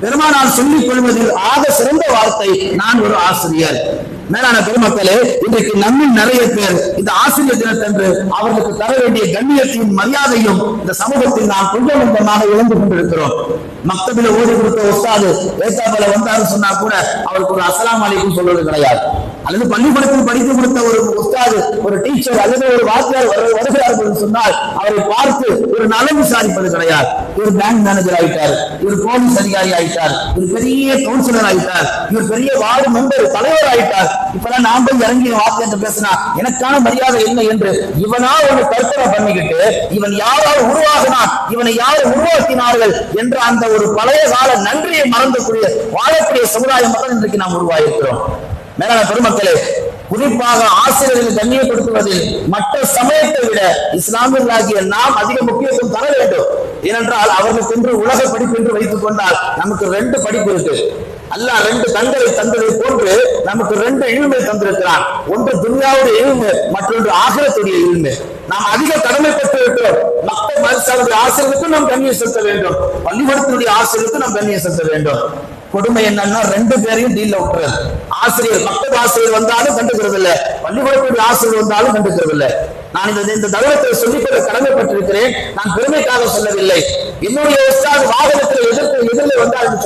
பெருமானால் சொல்லிக் கொள்வதில் ஆக சிறந்த வார்த்தை நான் ஒரு ஆசிரியர். மேலான பெருமக்களே இன்றைக்கு நம்மில் நிறைய பேர் இந்த ஆசிரியர் தினத்தன்று அவர்களுக்கு தர வேண்டிய கண்ணியத்தையும் மரியாதையும் இந்த சமூகத்தில் நாம் கொஞ்சம் கொஞ்சமாக இழந்து கொண்டிருக்கிறோம். மக்தபில ஓதி கொடுத்த ஒஸ்தாது ஏத்தாப்பல வந்தாரு சொன்னா கூட அவருக்கு ஒரு அஸ்ஸலாமு அலைக்கும் சொல்வது கிடையாது. அல்லது பள்ளிக்கூடத்தில் படித்து கொடுத்த ஒரு உஸ்தாது ஒரு டீச்சர் அல்லது ஒரு வாத்தியார் வரு- வருகிறார்கள் என்று சொன்னால் அவரை பார்த்து ஒரு நலம் விசாரிப்பது கிடையாது. இவர் பேங்க் மேனேஜர் ஆயிட்டார். இவர் போலீஸ் அதிகாரி ஆயிட்டார். இவர் பெரிய கவுன்சிலர் ஆயிட்டார். இவர் பெரிய வார்டு மெம்பர் தலைவர் ஆயிட்டார். இப்பெல்லாம் நான் போய் இறங்கி வார்த்தை பேசினா எனக்கான மரியாதை என்ன என்று இவனா ஒரு கற்பனை பண்ணிக்கிட்டு இவன் யாரால் உருவாகினான் இவனை யார் உருவாக்கினார்கள் என்ற அந்த ஒரு பழைய கால நன்றியை மறந்தக்கூடிய வாழக்கூடிய சமுதாய மக்கள் இன்றைக்கு நாம் உருவாகியிருக்கிறோம் மேலான பெருமக்களே குறிப்பாக ஆசிரியர்கள் கண்ணியப்படுத்துவதில் மற்ற சமயத்தை விட இஸ்லாமியர்களாகிய நாம் அதிக முக்கியத்துவம் தர வேண்டும் ஏனென்றால் அவர்கள் சென்று உலக படிப்பு என்று வைத்துக் கொண்டால் நமக்கு ரெண்டு படிப்பு இருக்கு. அல்லாஹ் ரெண்டு கண்களை தந்ததை போன்று நமக்கு ரெண்டு இழுமை தந்திருக்கிறான். ஒன்று துன்யாவுடைய இழுமை மற்றொன்று ஆகிரத்துடைய இழுமை நாம் அதிக கடமைப்பட்டு இருக்கிறோம் மக்கள் மதசாருடைய ஆசிரியருக்கும் நாம் கண்ணியம் செலுத்த வேண்டும். பள்ளிக்கூடத்தினுடைய ஆசிரியருக்கும் நாம் கண்ணியம் செலுத்த வேண்டும். கொடுமை என்னன்னா ரெண்டு பேரையும் டீல்ல விட்டுறது. ஆசிரியர் மக்கள் ஆசிரியர் வந்தாலும் கண்டுக்கிறது இல்ல பள்ளிக்கூடத்துடைய ஆசிரியர் வந்தாலும் கண்டுக்கிறது இல்லை நான் இந்த இந்த தகவலத்தை சொல்லிக்கொள்ள கடமைப்பட்டிருக்கிறேன். நான் பெருமைக்காக சொல்லவில்லை. என்னுடைய உஸ்தாது வாகனத்தில் எதிர்த்து எதிரில் வந்தால் என்று